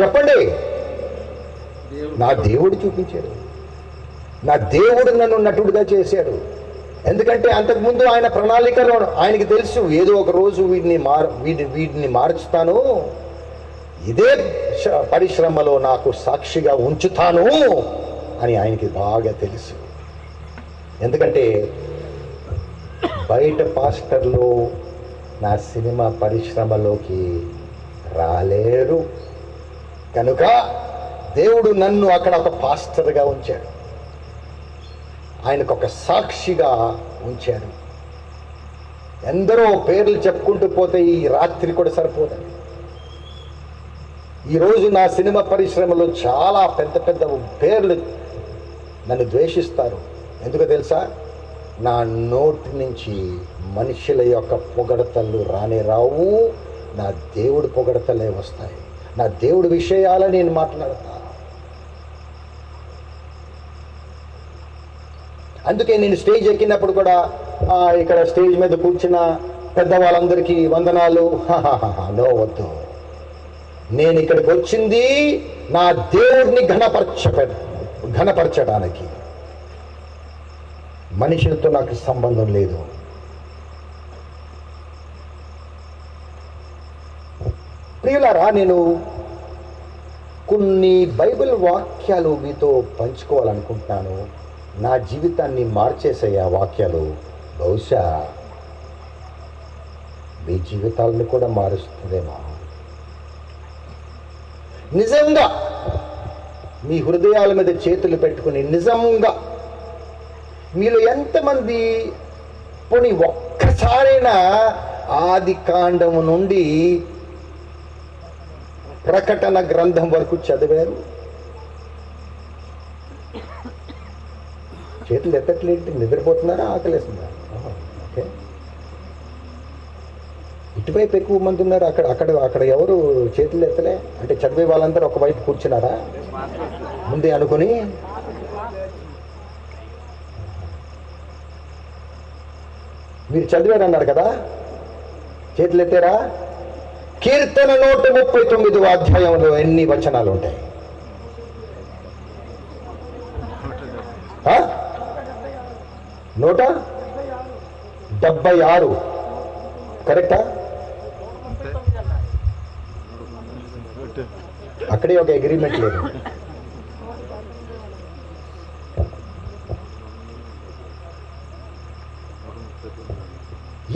చెప్పండి. నా దేవుడు చూపించాడు. నా దేవుడు నన్ను నటుడుగా చేశాడు. ఎందుకంటే అంతకుముందు ఆయన ప్రణాళికలో ఆయనకి తెలుసు ఏదో ఒక రోజు వీడిని మార్ వీడిని వీడిని మార్చుతాను. ఇదే పరిశ్రమలో నాకు సాక్షిగా ఉంచుతాను అని ఆయనకి బాగా తెలుసు. ఎందుకంటే బయట పాస్టర్లు నా సినిమా పరిశ్రమలోకి రాలేరు. కనుక దేవుడు నన్ను అక్కడ ఒక పాస్టర్గా ఉంచాడు. ఆయనకు ఒక సాక్షిగా ఉంచాడు. ఎందరో పేర్లు చెప్పుకుంటూ పోతే ఈ రాత్రి కూడా సరిపోదండి. ఈరోజు నా సినిమా పరిశ్రమలో చాలా పెద్ద పెద్ద పేర్లు నన్ను ద్వేషిస్తారు. ఎందుకు తెలుసా? నా నోటి నుంచి మనుషుల యొక్క పొగడతలు రానే రావు నా దేవుడు పొగడతలే వస్తాయి. నా దేవుడి విషయాల నేను మాట్లాడుతాను అందుకే నేను స్టేజ్ ఎక్కినప్పుడు కూడా ఇక్కడ స్టేజ్ మీద కూర్చున్న పెద్దవాళ్ళందరికీ వందనాలు. నో వద్దు. నేను ఇక్కడికి వచ్చింది నా దేవుడిని ఘనపరచ ఘనపరచడానికి. మనుషులతో నాకు సంబంధం లేదు. ప్రియులారా నేను కొన్ని బైబిల్ వాక్యాలు మీతో పంచుకోవాలనుకుంటున్నాను. నా జీవితాన్ని మార్చేసే ఆ వాక్యాలు బహుశా మీ జీవితాలను కూడా మారుస్తుందేమో. నిజంగా మీ హృదయాల మీద చేతులు పెట్టుకుని నిజంగా మీలో ఎంతమంది పోనీ ఒక్కసారైనా ఆది కాండము నుండి ప్రకటన గ్రంథం వరకు చదివారు. చేతులు ఎత్తట్లేంటి? నిద్రపోతున్నారా? ఆకలేస్తున్నారా ఓకే. ఇటువైపు ఎక్కువ మంది ఉన్నారు. అక్కడ అక్కడ అక్కడ ఎవరు చేతులు ఎత్తలే? అంటే చదివే వాళ్ళందరూ ఒకవైపు కూర్చున్నారా? ముందే అనుకుని. మీరు చదివారన్నారు కదా? చేతులు ఎత్తారా? కీర్తన నూట ముప్పై తొమ్మిది అధ్యాయంలో ఎన్ని వచనాలు ఉంటాయి? నూట? డెబ్బై ఆరు. కరెక్టా? అక్కడే ఒక అగ్రిమెంట్ లేదు.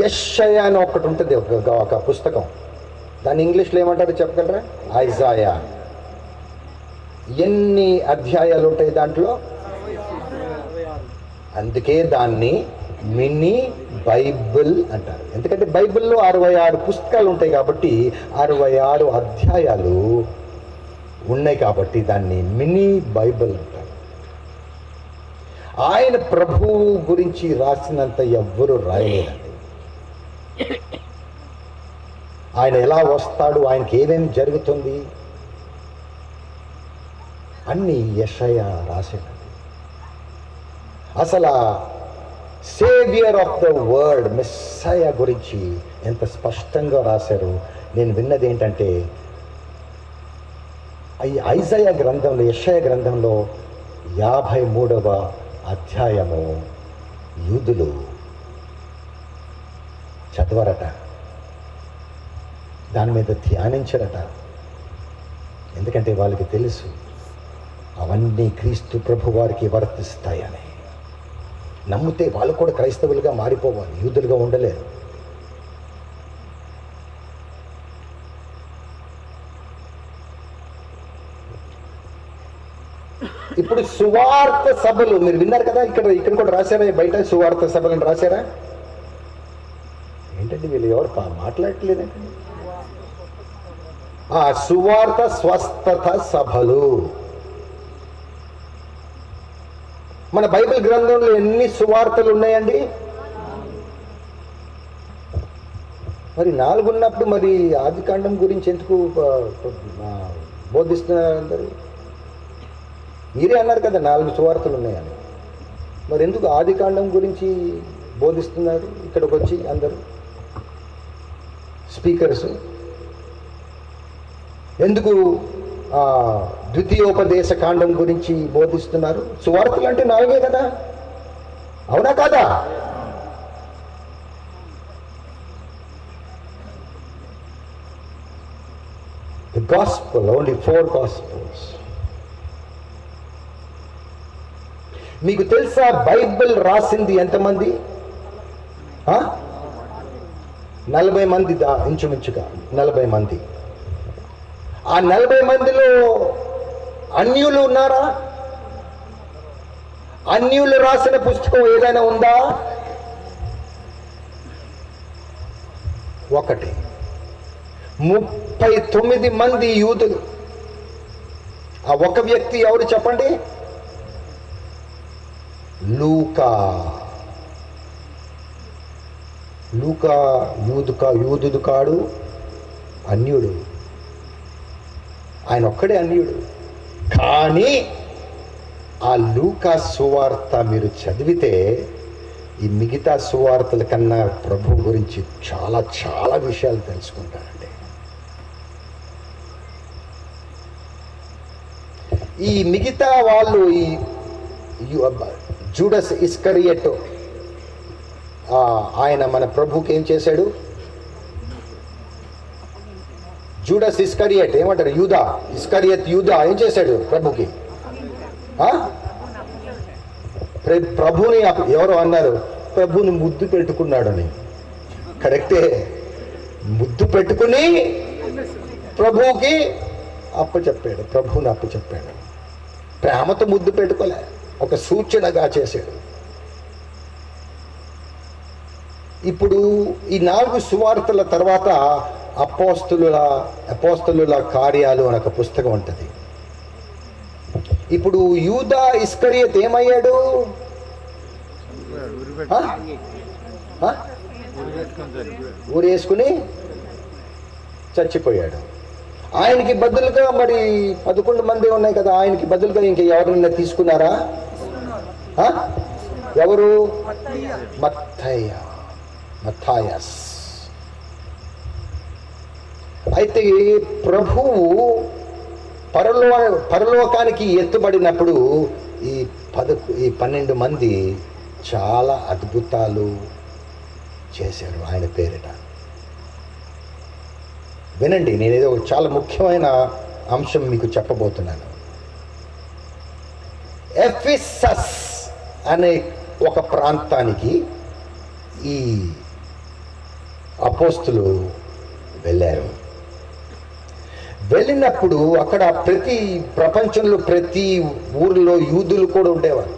యషయ అని ఒకటి ఉంటుంది ఒక పుస్తకం. దాన్ని ఇంగ్లీష్లో ఏమంటారు చెప్పగలరా? ఐజాయా. ఎన్ని అధ్యాయాలు ఉంటాయి దాంట్లో? అందుకే దాన్ని మినీ బైబిల్ అంటారు. ఎందుకంటే బైబిల్లో అరవై ఆరు పుస్తకాలు ఉంటాయి కాబట్టి అరవై ఆరు అధ్యాయాలు ఉన్నాయి కాబట్టి దాన్ని మినీ బైబిల్ అంటారు. ఆయన ప్రభువు గురించి రాసినంత ఎవ్వరూ రాయలేదండి. ఆయన ఎలా వస్తాడు? ఆయనకి ఏమేమి జరుగుతుంది? అన్ని యషయ రాశాడండి అసలు saviour of the world Messiah గురించి ఎంత స్పష్టంగా రాశారు? నేను విన్నది ఏంటంటే ఈ ఐజయ గ్రంథంలో యషయ గ్రంథంలో యాభై మూడవ అధ్యాయము. యూదులు చదవరట. దాని మీద ధ్యానించరట ఎందుకంటే వాళ్ళకి తెలుసు అవన్నీ క్రీస్తు ప్రభు వారికి వర్తిస్తాయని. నమ్మితే వాళ్ళు కూడా క్రైస్తవులుగా మారిపోవాలి యూదులుగా ఉండలేరు. ఇప్పుడు సువార్త సభలు మీరు విన్నారు కదా ఇక్కడ ఇక్కడ కూడా రాశారా బయట సువార్త సభలను రాశారా? ఏంటండి వీళ్ళు ఎవరు మాట్లాడట్లేదండి ఆ సువార్త స్వస్థత సభలు. మన బైబిల్ గ్రంథంలో ఎన్ని సువార్తలు ఉన్నాయండి? మరి నాలుగున్నప్పుడు మరి ఆదికాండం గురించి ఎందుకు బోధిస్తున్నారు? అందరూ మీరే అన్నారు కదా నాలుగు సువార్తలు ఉన్నాయని. మరి ఎందుకు ఆదికాండం గురించి బోధిస్తున్నారు? ఇక్కడికి వచ్చి అందరూ. స్పీకర్స్. ఎందుకు ద్వితీయోపదేశ కాండం గురించి బోధిస్తున్నారు? సువార్తలు అంటే నాలుగే కదా? అవునా కాదా? The gospel only four gospels మీకు తెలుసా బైబిల్ రాసింది ఎంతమంది? నలభై మంది దా ఇంచుమించుగా నలభై మంది. ఆ నలభై మందిలో అన్యులు ఉన్నారా? అన్యులు రాసిన పుస్తకం ఏదైనా ఉందా? ఒకటి. ముప్పై తొమ్మిది మంది యూదులు. ఆ ఒక వ్యక్తి ఎవరు చెప్పండి? లూకా. లూకా యూదుకా యూదుడు కాడు అన్యుడు. ఆయన ఒక్కడే అన్యుడు. కానీ ఆ లూకా సువార్త మీరు చదివితే ఈ మిగతా సువార్తల కన్నా ప్రభు గురించి చాలా చాలా విషయాలు తెలుసుకుంటారండి. ఈ మిగతా వాళ్ళు ఈ జూడస్ ఇస్కరియట్ ఆయన మన ప్రభుకి ఏం చేశాడు? జూడస్ ఇస్కరియట్ ఏమంటారు? యూదా. ఇస్కరియత్ యూదా ఏం చేశాడు ప్రభుకి? ప్రభుని ఎవరు అన్నారు? ప్రభుని ముద్దు పెట్టుకున్నాడని. కరెక్టే. ముద్దు పెట్టుకుని ప్రభువుకి అప్పచెప్పాడు ప్రభువుని అప్పచెప్పాడు ప్రేమతో ముద్దు పెట్టుకోలే. ఒక సూచనగా చేశాడు. ఇప్పుడు ఈ నాలుగు సువార్తల తర్వాత అపోస్తుల అపోస్తుల కార్యాలు అనే ఒక పుస్తకం ఉంటుంది. ఇప్పుడు యూదా ఇస్కరియత్ ఏమయ్యాడు? ఊరేసుకుని చచ్చిపోయాడు. ఆయనకి బదులుగా మరి పదకొండు మంది ఉన్నాయి కదా ఆయనకి బదులుగా ఇంక ఎవరైనా తీసుకున్నారా? ఎవరు? మత్తయ్య. మత్తాయస్ అయితే ప్రభువు పరలో పరలోకానికి ఎత్తుబడినప్పుడు ఈ పదకు ఈ పన్నెండు మంది చాలా అద్భుతాలు చేశారు ఆయన పేరిట. వినండి నేను ఏదో చాలా ముఖ్యమైన అంశం మీకు చెప్పబోతున్నాను. ఎఫిసస్ అనే ఒక ప్రాంతానికి ఈ అపోస్తులు వెళ్ళారు. వెళ్ళినప్పుడు అక్కడ ప్రతి ప్రపంచంలో ప్రతి ఊరిలో యూదులు కూడా ఉండేవారు.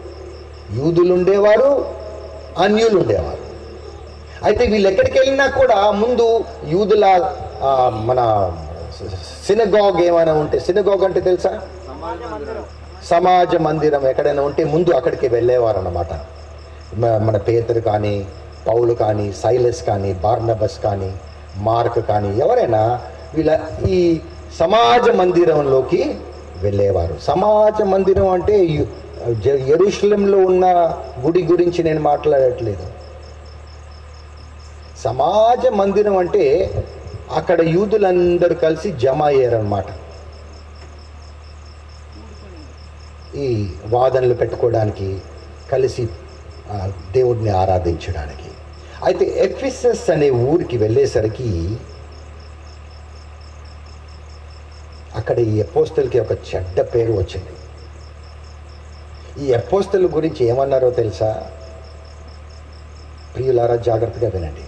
యూదులు ఉండేవారు అన్యులు ఉండేవారు. అయితే వీళ్ళు ఎక్కడికి వెళ్ళినా కూడా ముందు యూదుల మన సినగాగ్ ఏమైనా ఉంటే సినగాగ్ అంటే తెలుసా? సమాజ మందిరం ఎక్కడైనా ఉంటే ముందు అక్కడికి వెళ్ళేవారు అన్నమాట మన పేతరు కానీ పౌలు కానీ సైలస్ కానీ బార్నబస్ కానీ మార్క్ కానీ ఎవరైనా వీళ్ళ ఈ సమాజ మందిరంలోకి వెళ్ళేవారు. సమాజ మందిరం అంటే ఎరుషలంలో ఉన్న గుడి గురించి నేను మాట్లాడట్లేదు. సమాజ మందిరం అంటే అక్కడ యూదులందరూ కలిసి జమ అయ్యారనమాట ఈ వాదనలు పెట్టుకోవడానికి కలిసి దేవుడిని ఆరాధించడానికి. అయితే ఎక్విసెస్ అనే ఊరికి వెళ్ళేసరికి అక్కడ ఈ అపోస్తలకి ఒక చెడ్డ పేరు వచ్చింది. ఈ ఎపోస్తల గురించి ఏమన్నారో తెలుసా? ప్రియులారా జాగ్రత్తగా వినండి.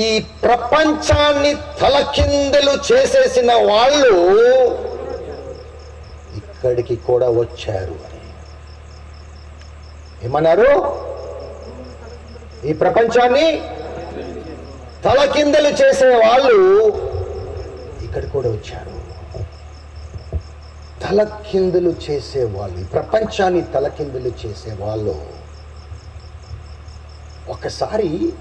ఈ ప్రపంచాన్ని తలకిందలు చేసేసిన వాళ్ళు ఇక్కడికి కూడా వచ్చారు అని. ఏమన్నారు? ఈ ప్రపంచాన్ని తలకిందలు చేసే వాళ్ళు ఇక్కడ కూడా వచ్చారు తలకిందులు చేసే వాళ్ళు ఈ ప్రపంచాన్ని తలకిందులు చేసే వాళ్ళు ఒకసారి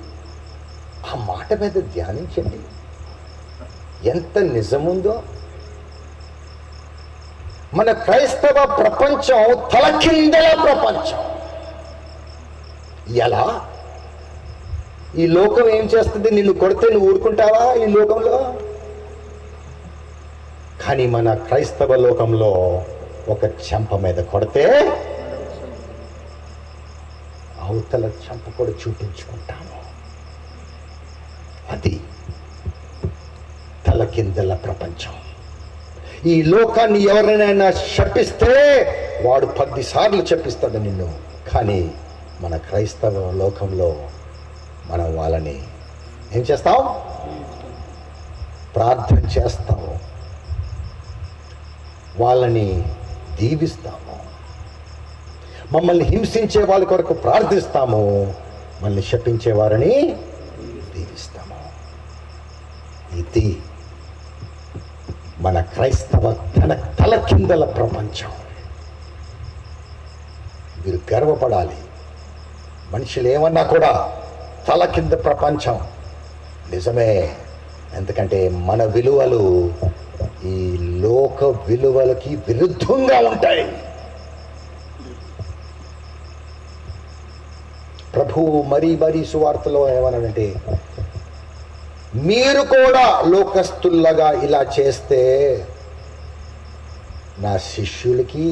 ఆ మాట మీద ధ్యానించండి. ఎంత నిజముందో. మన క్రైస్తవ ప్రపంచం తలకిందల ప్రపంచం. ఎలా? ఈ లోకం ఏం చేస్తుంది? నిన్ను కొడితే నువ్వు ఊరుకుంటావా ఈ లోకంలో? కానీ మన క్రైస్తవ లోకంలో ఒక చెంప మీద కొడితే అవతల చెంప కూడా చూపించుకుంటాము. అది తలకిందల ప్రపంచం. ఈ లోకాన్ని ఎవరినైనా శపిస్తే వాడు పదిసార్లు చెప్పిస్తాడు నిన్ను. కానీ మన క్రైస్తవ లోకంలో మనం వాళ్ళని ఏం చేస్తాం? ప్రార్థన చేస్తాము. వాళ్ళని దీవిస్తాము. మమ్మల్ని హింసించే వాళ్ళ కొరకు ప్రార్థిస్తాము. మళ్ళీ శపించే వారిని దీవిస్తాము. ఇది మన క్రైస్తవ తన తల కిందల ప్రపంచం. మీరు గర్వపడాలి. మనుషులు ఏమన్నా కూడా తల కింద ప్రపంచం. నిజమే. ఎందుకంటే మన విలువలు లోక విలువలకి విరుద్ధంగా ఉంటాయి. ప్రభువు మరీ మరీ సువార్తలో ఏమనంటే మీరు కూడా లోకస్తుల్లాగా ఇలా చేస్తే నా శిష్యులకి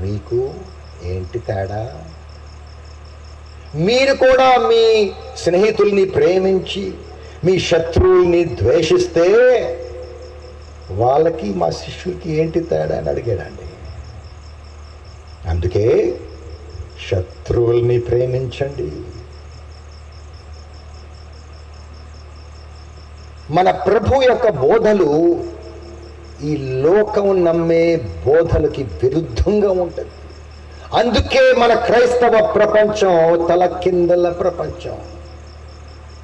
మీకు ఏంటి తేడా? మీరు కూడా మీ స్నేహితుల్ని ప్రేమించి మీ శత్రువుల్ని ద్వేషిస్తే వాళ్ళకి మా శిష్యులకి ఏంటి తేడా అని అడిగాడండి. అందుకే శత్రువుల్ని ప్రేమించండి. మన ప్రభు యొక్క బోధలు ఈ లోకం నమ్మే బోధలకి విరుద్ధంగా ఉంటుంది. అందుకే మన క్రైస్తవ ప్రపంచం తల కిందల ప్రపంచం.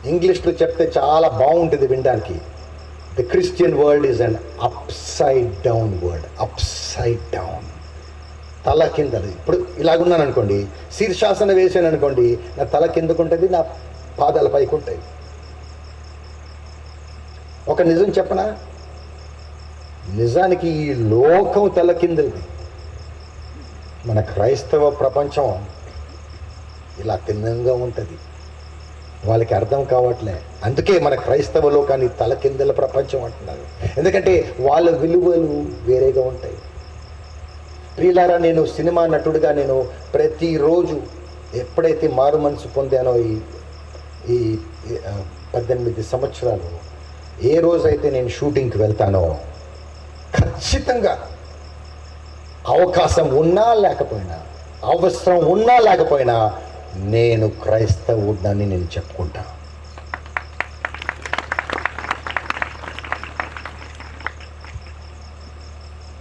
ఇంగ్లీష్లో చెప్తే చాలా బాగుంటుంది వినడానికి. The Christian world is and upside down world upside down తల కిందది ఇప్పుడు ఇలాగున్నాను అనుకోండి శీర్షాసన వేసాను అనుకోండి నా తల కిందకుంటుంది నా పాదాల పైకి ఉంటాయి ఒక నిజం చెప్పనా? నిజానికి ఈ లోకం తల కిందది మన క్రైస్తవ ప్రపంచం ఇలా తిన్నంగా ఉంటుంది. వాళ్ళకి అర్థం కావట్లే. అందుకే మన క్రైస్తవ లోకాన్ని తల కిందల ప్రపంచం అంటున్నారు. ఎందుకంటే వాళ్ళ విలువలు వేరేగా ఉంటాయి. ప్రియులారా నేను సినిమా నటుడిగా నేను ప్రతిరోజు ఎప్పుడైతే మారు మనసు పొందానో ఈ ఈ పద్దెనిమిది సంవత్సరాలు ఏ రోజైతే నేను షూటింగ్కి వెళ్తానో ఖచ్చితంగా అవకాశం ఉన్నా లేకపోయినా అవసరం ఉన్నా లేకపోయినా నేను క్రైస్తవుడని నేను చెప్పుకుంటా.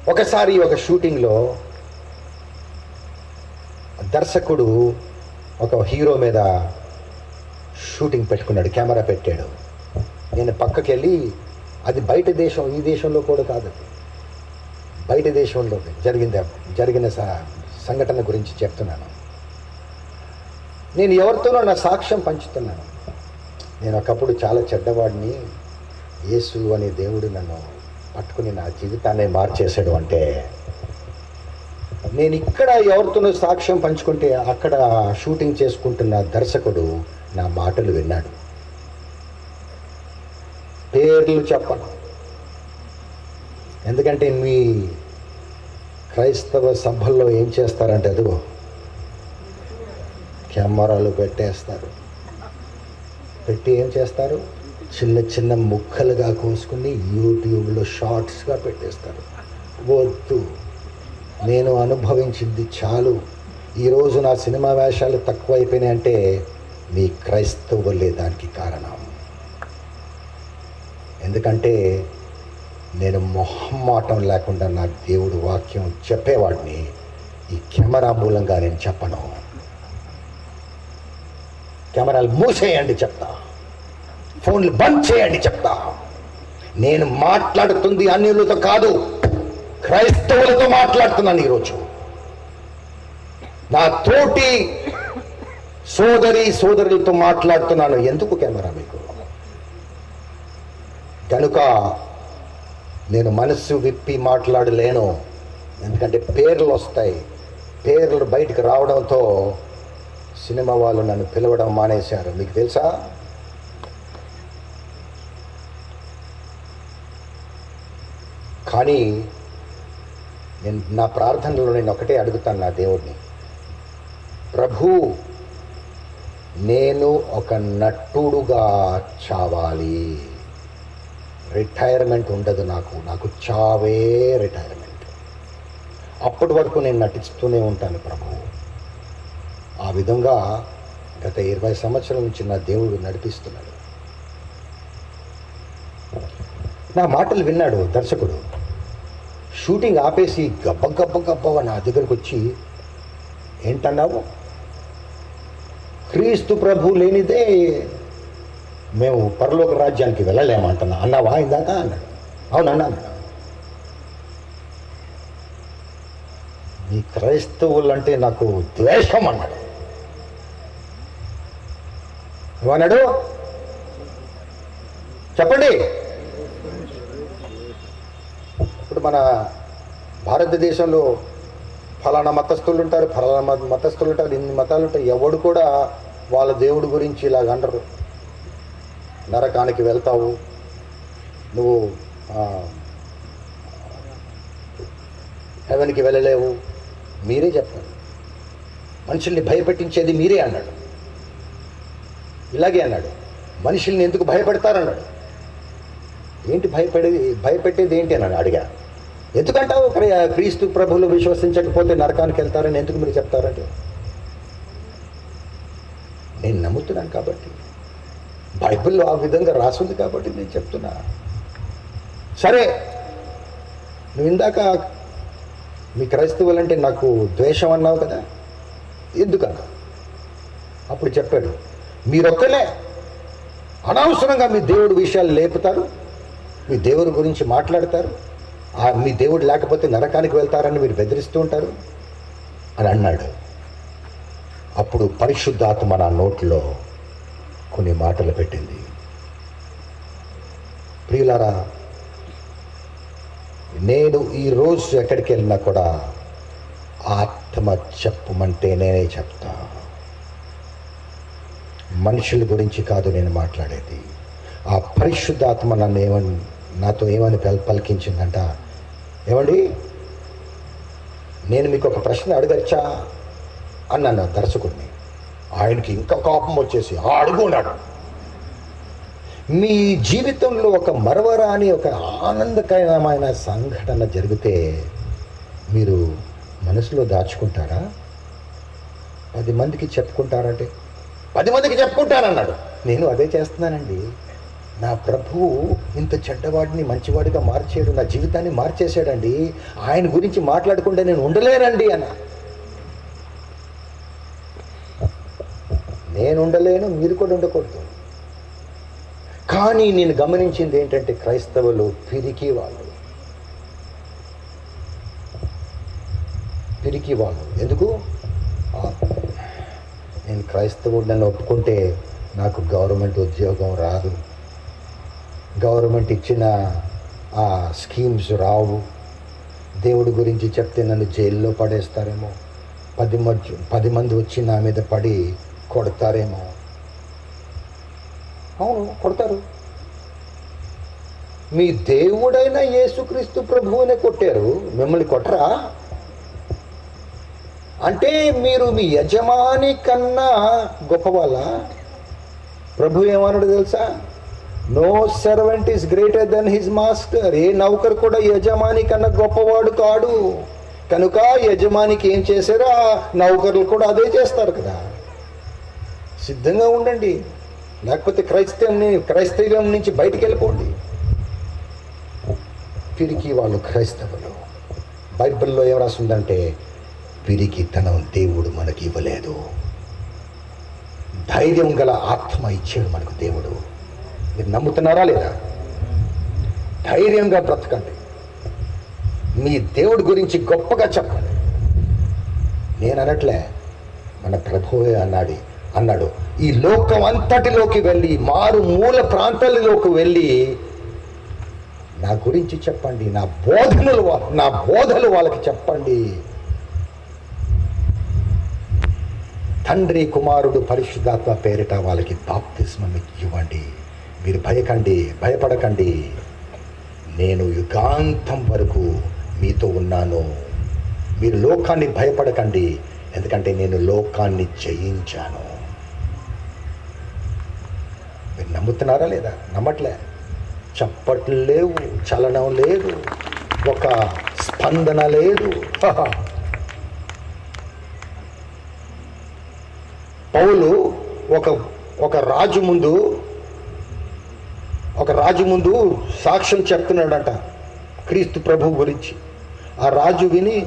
ఒకసారి ఒక షూటింగ్లో దర్శకుడు ఒక హీరో మీద షూటింగ్ పెట్టుకున్నాడు కెమెరా పెట్టాడు. నేను పక్కకి వెళ్ళి అది బయట దేశం ఈ దేశంలో కూడా కాదు. బయట దేశంలో జరిగింది జరిగిన స- సంఘటన గురించి చెప్తున్నాను. నేను ఎవరితోనో నా సాక్ష్యం పంచుతున్నాను. నేను ఒకప్పుడు చాలా చెడ్డవాడిని. యేసు అనే దేవుడు నన్ను పట్టుకుని నా జీవితాన్ని మార్చేశాడు అంటే నేను ఇక్కడ ఎవరితోనో సాక్ష్యం పంచుకుంటే అక్కడ షూటింగ్ చేసుకుంటున్న దర్శకుడు నా మాటలు విన్నాడు. పేర్లు చెప్పను. ఎందుకంటే మీ క్రైస్తవ సభల్లో ఏం చేస్తారంటే అదిగో కెమెరాలు పెట్టేస్తారు. పెట్టి ఏం చేస్తారు? చిన్న చిన్న ముక్కలుగా కోసుకుని యూట్యూబ్లో షార్ట్స్గా పెట్టేస్తారు. వద్దు. నేను అనుభవించింది చాలు. ఈరోజు నా సినిమా వేషాలు తక్కువైపోయినాయి అంటే మీ క్రైస్తవులే దానికి కారణం. ఎందుకంటే నేను మొహమాటం లేకుండా నా దేవుడు వాక్యం చెప్పేవాడిని. ఈ కెమెరా మూలంగా నేను చెప్పను. కెమెరాలు మూసేయండి చెప్తా. ఫోన్లు బంద్ చేయండి చెప్తా. నేను మాట్లాడుతుంది అన్యులతో కాదు క్రైస్తవులతో మాట్లాడుతున్నాను ఈరోజు. నా తోటి సోదరి సోదరులతో మాట్లాడుతున్నాను. ఎందుకు కెమెరా మీకు? కనుక నేను మనస్సు విప్పి మాట్లాడలేను. ఎందుకంటే పేర్లు వస్తాయి. పేర్లు బయటకు రావడంతో సినిమా వాళ్ళు నన్ను పిలవడం మానేశారు. మీకు తెలుసా? కానీ నేను నా ప్రార్థనలో నేను ఒకటే అడుగుతాను నా దేవుడిని ప్రభు నేను ఒక నటుడుగా చావాలి. రిటైర్మెంట్ ఉండదు నాకు. నాకు చావే రిటైర్మెంట్. అప్పటి వరకు నేను నటిస్తూనే ఉంటాను ప్రభు. ఆ విధంగా గత ఇరవై సంవత్సరాల నుంచి నా దేవుడు నడిపిస్తున్నాడు. నా మాటలు విన్నాడు దర్శకుడు. షూటింగ్ ఆపేసి గబ్బ గబ్బ గబ్బ నా దగ్గరకు వచ్చి ఏంటన్నావు? క్రీస్తు ప్రభు లేనిదే మేము పరలోక రాజ్యానికి వెళ్ళలేమంటున్నా అన్నావా ఇందాక? అన్నాడు. అవునన్నా. అన్నాడు క్రైస్తవులు అంటే నాకు ద్వేషం అన్నాడు. ఏమన్నాడు చెప్పండి. ఇప్పుడు మన భారతదేశంలో ఫలానా మతస్థులు ఉంటారు ఫలానా మత- మతస్థులు ఉంటారు ఇన్ని మతాలు ఉంటాయి. ఎవడు కూడా వాళ్ళ దేవుడి గురించి ఇలాగ అంటారు నరకానికి వెళ్తావు. నువ్వు హెవెన్కి వెళ్ళలేవు. మీరే చెప్పారు మనుషుల్ని భయపెట్టించేది మీరే అన్నాడు. ఇలాగే అన్నాడు. మనుషుల్ని ఎందుకు భయపెడతారన్నాడు. ఏంటి భయపడేది భయపెట్టేది ఏంటి అన్నాడు. అడిగా. ఎందుకంటావు? ఒక క్రీస్తు ప్రభులు విశ్వసించకపోతే నరకానికి వెళ్తారని ఎందుకు మీరు చెప్తారంటే? నేను నమ్ముతున్నాను కాబట్టి. బైబిల్లో ఆ విధంగా రాసుంది కాబట్టి నేను చెప్తున్నా. సరే నువ్వు ఇందాక మీ క్రైస్తవులంటే నాకు ద్వేషం అన్నావు కదా? ఎందుకన్నా? అప్పుడు చెప్పాడు. మీరొక్కలే. అనవసరంగా మీ దేవుడి విషయాలు లేపుతారు మీ దేవుడి గురించి మాట్లాడతారు మీ దేవుడు లేకపోతే నరకానికి వెళ్తారని మీరు బెదిరిస్తూ ఉంటారు అని అన్నాడు. అప్పుడు పరిశుద్ధాత్మ నా నోట్లో కొన్ని మాటలు పెట్టింది. ప్రియులారా నేను ఈరోజు ఎక్కడికి వెళ్ళినా కూడా ఆత్మ చెప్పమంటే నేనే చెప్తాను. మనుషుల గురించి కాదు నేను మాట్లాడేది. ఆ పరిశుద్ధాత్మ నన్ను ఏమని నాతో ఏమని పల్ పలికించిందంట? ఏమండి? నేను మీకు ఒక ప్రశ్న అడగచ్చా? అన్నాను దర్శకుడిని. ఆయనకి ఇంకా కోపం వచ్చేసి "ఆ, అడుగు మీ జీవితంలో ఒక మరవరాని ఒక ఆనందకరమైన సంఘటన జరిగితే మీరు మనసులో దాచుకుంటారా? పది మందికి చెప్పుకుంటారంటే పది మందికి చెప్పుకుంటానన్నాడు. నేను అదే చేస్తున్నానండి. నా ప్రభువు ఇంత చెడ్డవాడిని మంచివాడిగా మార్చేయడు నా జీవితాన్ని మార్చేశాడండి. ఆయన గురించి మాట్లాడకుండా నేను ఉండలేనండి అన్న. నేను ఉండలేను మీరు కూడా ఉండకూడదు. కానీ నేను గమనించింది ఏంటంటే క్రైస్తవులు పిరికి వాళ్ళు. పిరికి వాళ్ళు. ఎందుకు? నేను క్రైస్తవుడిని ఒప్పుకుంటే నాకు గవర్నమెంట్ ఉద్యోగం రాదు. గవర్నమెంట్ ఇచ్చిన ఆ స్కీమ్స్ రావు. దేవుడి గురించి చెప్తే నన్ను జైల్లో పడేస్తారేమో. పది మధ్య పది మంది వచ్చి నా మీద పడి కొడతారేమో. అవును కొడతారు. మీ దేవుడైన యేసుక్రీస్తు ప్రభువునే కొట్టారు. మిమ్మల్ని కొట్టరా? అంటే మీరు మీ యజమాని కన్నా గొప్పవాళ్ళ? ప్రభు ఏమన్నాడు తెలుసా? No servant is greater than his master ఏ నౌకర్ కూడా యజమాని కన్నా గొప్పవాడు కాడు. కనుక యజమానికి ఏం చేశారో ఆ నౌకర్లు కూడా అదే చేస్తారు కదా. సిద్ధంగా ఉండండి. లేకపోతే క్రైస్తవం క్రైస్తవ్యం నుంచి బయటికి వెళ్ళిపోండి. పిరికి వాళ్ళు క్రైస్తవులు. బైబిల్లో ఏం రాసిందంటే పిరికితనం దేవుడు మనకి ఇవ్వలేదు. ధైర్యం గల ఆత్మ ఇచ్చాడు మనకు దేవుడు. మీరు నమ్ముతున్నారా లేదా? ధైర్యంగా బ్రతకండి. మీ దేవుడి గురించి గొప్పగా చెప్పండి. నేను అనట్లే మన ప్రభువే అన్నాడు అన్నాడు ఈ లోకం అంతటిలోకి వెళ్ళి మారు మూల ప్రాంతాలలోకి వెళ్ళి నా గురించి చెప్పండి నా బోధనలు నా బోధలు వాళ్ళకి చెప్పండి. తండ్రి కుమారుడు పరిశుద్ధాత్మ పేరిట వాళ్ళకి బాప్తిస్మం ఇవ్వండి. మీరు భయకండి భయపడకండి. నేను యుగాంతం వరకు మీతో ఉన్నాను. మీరు లోకాన్ని భయపడకండి ఎందుకంటే నేను లోకాన్ని జయించాను. మీరు నమ్ముతున్నారా లేదా? నమ్మట్లే. చప్పట్లు లేవు చలనం లేదు ఒక స్పందన లేదు. పౌలు ఒక ఒక రాజు ముందు ఒక రాజు ముందు సాక్ష్యం చెప్తున్నాడట క్రీస్తు ప్రభు గురించి. ఆ రాజు విని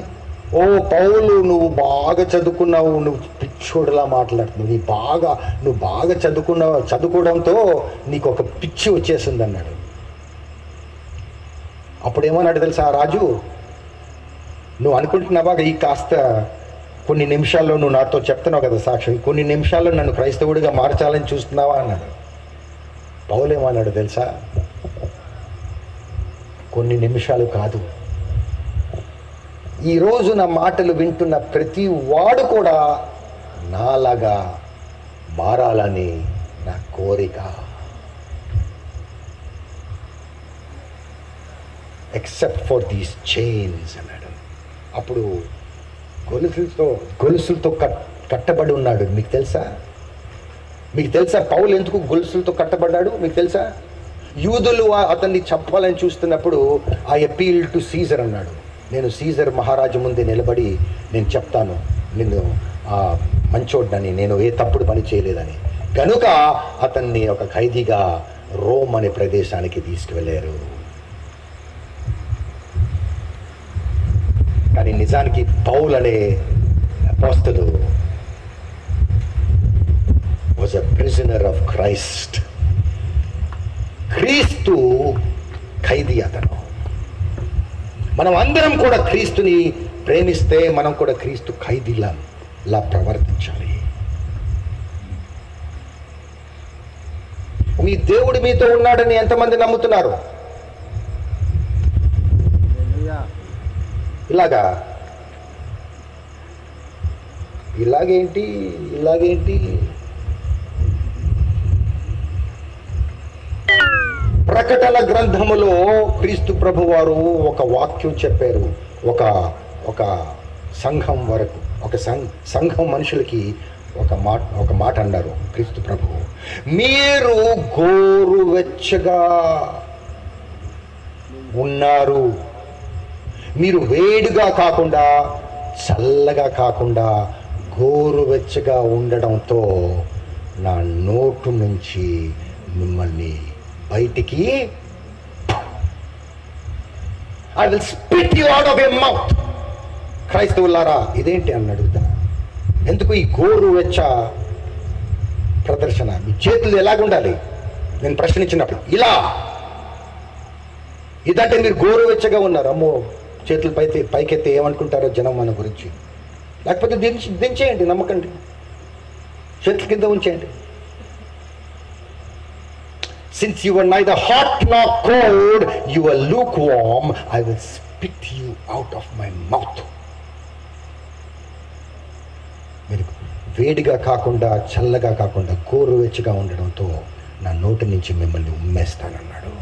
ఓ పౌలు నువ్వు బాగా చదువుకున్నావు నువ్వు పిచ్చోడులా మాట్లాడుతున్నావు నీ బాగా నువ్వు బాగా చదువుకున్నావు చదువుకోవడంతో నీకు ఒక పిచ్చి వచ్చేసింది అన్నాడు. అప్పుడేమన్నాడు తెలుసా ఆ రాజు? నువ్వు అనుకుంటున్నావా? ఈ కాస్త కొన్ని నిమిషాల్లో నువ్వు నాతో చెప్తున్నావు కదా సాక్షి కొన్ని నిమిషాల్లో నన్ను క్రైస్తవుడిగా మార్చాలని చూస్తున్నావా అన్నాడు. పౌలేమన్నాడు తెలుసా? కొన్ని నిమిషాలు కాదు. ఈరోజు నా మాటలు వింటున్న ప్రతి వాడు కూడా నాలాగా మారాలని నా కోరిక. ఎక్సెప్ట్ ఫర్ దీస్ చైన్స్ అన్నాడు. అప్పుడు గొలుసులతో గొలుసులతో కట్ కట్టబడి ఉన్నాడు. మీకు తెలుసా? మీకు తెలుసా పౌలు ఎందుకు గొలుసులతో కట్టబడ్డాడు? మీకు తెలుసా? యూదులు అతన్ని చంపాలని చూస్తున్నప్పుడు ఆ అపీల్ టు సీజర్ అన్నాడు. నేను సీజర్ మహారాజు ముందే నిలబడి నేను చెప్తాను. నేను ఆ నేను ఏ తప్పుడు పని చేయలేదని. కనుక అతన్ని ఒక ఖైదీగా రోమ్ అనే ప్రదేశానికి తీసుకువెళ్ళారు. కానీ నిజానికి పౌల్ అనే అపోస్తలు was a prisoner of Christ క్రీస్తు ఖైదీ అతను. మనం అందరం కూడా క్రీస్తుని ప్రేమిస్తే మనం కూడా క్రీస్తు ఖైదీలా. లా ప్రవర్తించాలి. మీ దేవుడు మీతో ఉన్నాడని ఎంతమంది నమ్ముతున్నారు? ఇలాగా? ఇలాగేంటి? ఇలాగేంటి? ప్రకటన గ్రంథములో క్రీస్తు ప్రభు వారు ఒక వాక్యం చెప్పారు. ఒక ఒక సంఘం వరకు ఒక సంఘం మనుషులకి ఒక మాట ఒక మాట అన్నారు క్రీస్తు ప్రభు మీరు గోరువెచ్చగా ఉన్నారు. మీరు వేడిగా కాకుండా చల్లగా కాకుండా గోరువెచ్చగా ఉండడంతో నా నోటు నుంచి మిమ్మల్ని బయటికి I will spit you out of a mouth క్రైస్తవులారా ఇదేంటి అని అడుగుతా. ఎందుకు ఈ గోరువెచ్చ ప్రదర్శన? మీ చేతులు ఎలాగుండాలి? నేను ప్రశ్నించినప్పుడు ఇలా. ఇదంటే మీరు గోరువెచ్చగా ఉన్నారు? అమ్మో చేతులు పై పైకెత్తే ఏమనుకుంటారో జనం మన గురించి. లేకపోతే దించి దించేయండి నమ్మకండి. చేతుల కింద ఉంచేయండి. Since your are neither hot nor cold your lukewarm I will spit you out of my mouth మీరు వేడిగా కాకుండా చల్లగా కాకుండా గోరువెచ్చగా ఉండడంతో నా నోటి నుంచి మిమ్మల్ని ఉమ్మేస్తానన్నాడు.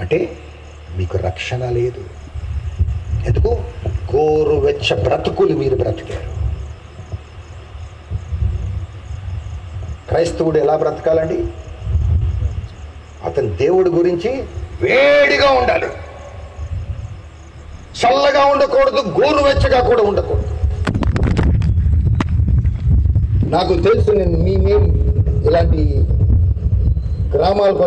అంటే మీకు రక్షణ లేదు. ఎందుకు? గోరువెచ్చ బ్రతుకులు మీరు బ్రతికారు. క్రైస్తవుడు ఎలా బ్రతకాలండి? అతని దేవుడి గురించి వేడిగా ఉండాలి. చల్లగా ఉండకూడదు గోరువెచ్చగా కూడా ఉండకూడదు. నాకు తెలుసు నేను మీ ఇలాంటి గ్రామాలకు